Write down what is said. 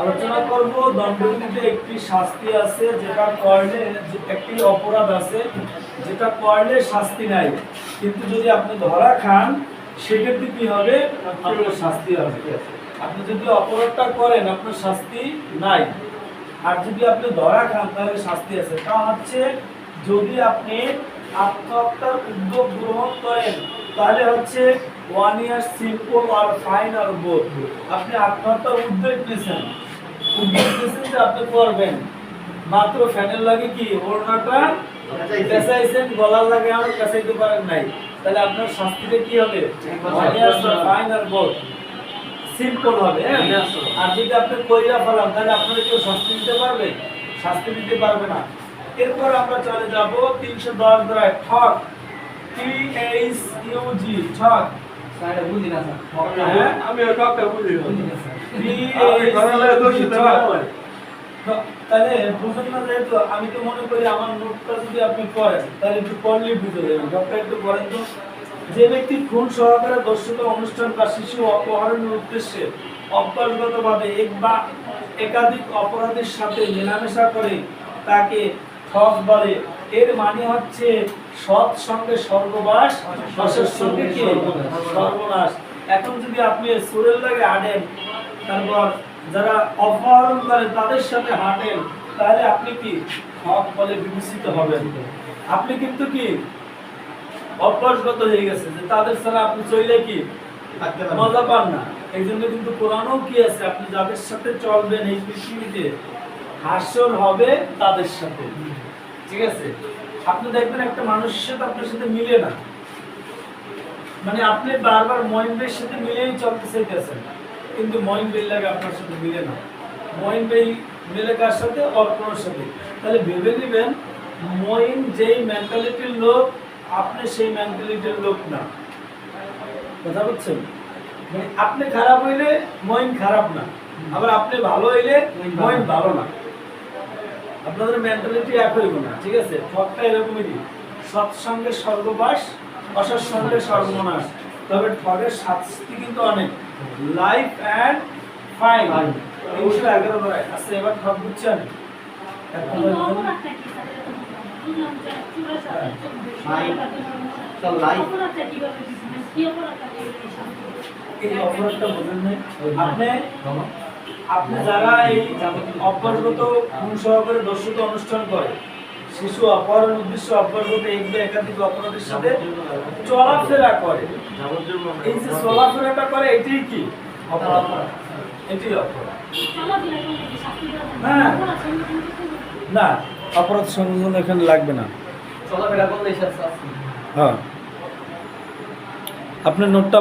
আলোচনা করব দণ্ডনীতিতে একটি শাস্তি আছে, যেটা করলে একটি অপরাধ আছে, যেটা করলে শাস্তি নাই। কিন্তু যদি আপনি ধরা খান, সেক্ষেত্রে কি হবে? আপনার শাস্তি হবে। আপনি যদি অপরাধটা করেন, আপনার শাস্তি নাই। আর যদি আপনি ধরা খান, তাহলে শাস্তি আছে। তা হচ্ছে, যদি আপনি আত্মহত্যার উদ্যোগ গ্রহণ করেন তাহলে হচ্ছে ওয়ান ইয়ার সিম্পল আর ফাইন আর বোধ আপনি আত্মহত্যার উদ্যোগ নিয়েছেন। উদ্যোগ নিয়েছেন যে আপনি করবেন। মাত্র ফ্যানের লাগে কি? ওড়নাটা পেঁচাইছেন গলার লাগে আমার পেঁচাইতে পারেন নাই। তাহলে আপনার শাস্তিটা কি হবে? ওয়ান ইয়ার ফাইন আর বোধ সিম্পল হবে হ্যাঁ? আর যদি আপনি কইরা ফেলান তাহলে আপনারা কেউ শাস্তি দিতে পারবে? শাস্তি দিতে পারবে না। এরপর আমরা চলে যাব তিনশো দশ দ্বারা ঠক। টি এইচ ইউ জি ঠক। স্যার বুঝি না স্যার। হ্যাঁ? আমি ওই টকটা বুঝি না। স্যার। টি ঘরে লাগে দোষী তো তাহলে বুঝুন না যেহেতু আমি তো মনে করি আমার নোটটা যদি আপনি করেন তাহলে একটু পড়লেই বুঝে যাবেন। ডক্টর একটু করেন তো। যে ব্যক্তি খুন সহকারে দর্শিত অনুষ্ঠান বা শিশু অপহরণের উদ্দেশ্যে অভ্যাসগতভাবে এক বা একাধিক অপরাধের সাথে মেলামেশা করে তাকে ঠক বলে। এর মানে হচ্ছে সৎ সঙ্গে স্বর্গবাস রসের সঙ্গে কি? সর্বনাশ এখন যদি আপনি সুরের লাগে আনেন তারপর যারা অপহরণ করে তাদের সাথে হাঁটেন তাহলে আপনি কি হক বলে বিবেচিত হবেন? আপনি কিন্তু কি অভ্যাসগত হয়ে গেছে যে তাদের ছাড়া আপনি চইলে কি মজা পান না। এই জন্য কিন্তু কোরআনও কি আছে? আপনি যাদের সাথে চলবেন এই পৃথিবীতে হাস্যর হবে তাদের সাথে। ঠিক আছে? আপনি দেখবেন একটা মানুষের সাথে আপনার সাথে মিলে না। মানে আপনি বারবার মহিন্দ্রের সাথে মিলেই চলতে চাইতেছেন, কিন্তু মহিন বিল্লাকে আপনার সাথে মিলে না। মহিন ভাই মিলে কার সাথে? অর্পণের সাথে। তাহলে ভেবে নেবেন, মহিন যেই মেন্টালিটির লোক, আপনি সেই মেন্টালিটির লোক না। কথা বুঝছেন? মানে আপনি খারাপ হইলে মহিন খারাপ না। আবার আপনি ভালো হইলে মহিন ভালো না। আপনাদের মেন্টালিটি এক হইব না ঠিক আছে? ঠকটা এরকমই দিই সৎসঙ্গে স্বর্গবাস অসৎসঙ্গে সর্বনাশ। তবে ঠগের শাস্তি কিন্তু অনেক। লাইফ অ্যান্ড ফাইন তিনশো এগারো নয় আচ্ছা এবার ঠক বুঝছেন? বোঝেন নাই? আপনি আপনি যারা এই অপরাধগত খুন সহকারে দর্শিত অনুষ্ঠান করে শিশু অপহরণ উদ্দেশ্য এক বা একাধিক অপরাধের সাথে চলাফেরা করে এই যে চলাফেরাটা করে এটাই কি? অপরাধ এটাই অপরাধ। হ্যাঁ। না অপরাধ সংযোজন এখানে লাগবে না। চলাফেরা করলে হ্যাঁ। আপনার নোটটা